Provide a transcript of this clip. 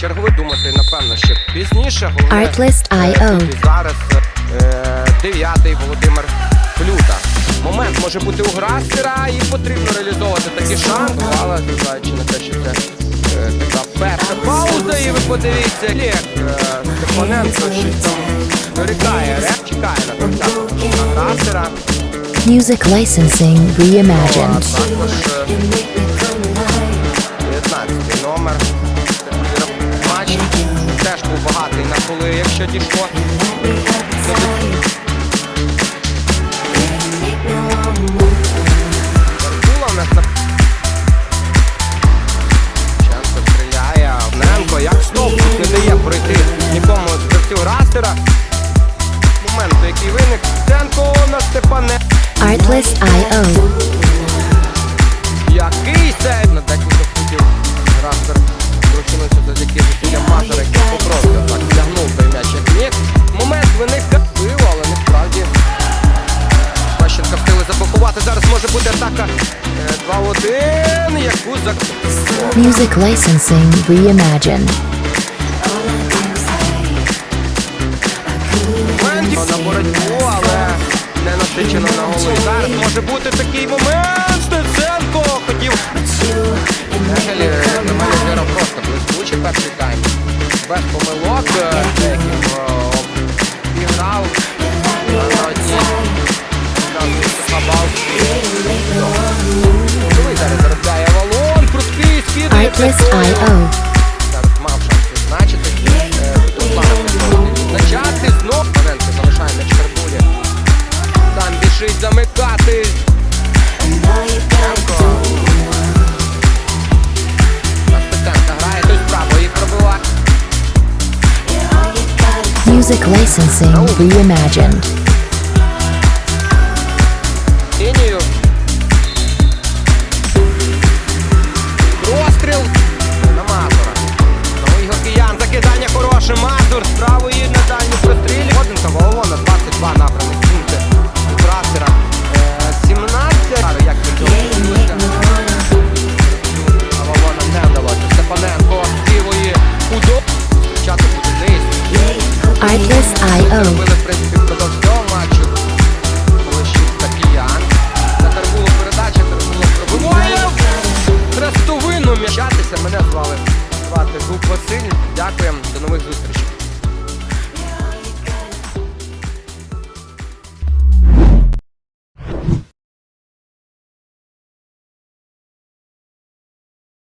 черговий думати, напевно, що пізніше. Artlist.io. е, зараз е, дев'ятий Володимир Клюта. Момент може бути у Грастера і потрібно реалізовувати такі шанси. Але зважаючи на те, що це е, така перша пауза, і ви подивіться, Олег Степаненко щось там дорікає, ре- чекає на 30 на Грастера. Music licensing reimagined. також якщо дійшло. Барбула у нас як стовп не дає пройти нікому з гравців растера. Момент, який виник. Ценко на Степане. Artlist.io. е, 2-1, яку за... Music licensing reimagined. на боротьбу, але не насичено на голи. Зараз може бути такий момент. Стеценко хотів. Мене гра просто блискучий перший тайм. Без помилок Зараз мав шанс відзначити. Тут залишає на Чкарбулі. Там біжить замикати. Ченко. Грає той справа і пробиває. Music licensing reimagined. Мене звали звати Гук Василь. Дякуємо. До нових зустрічей.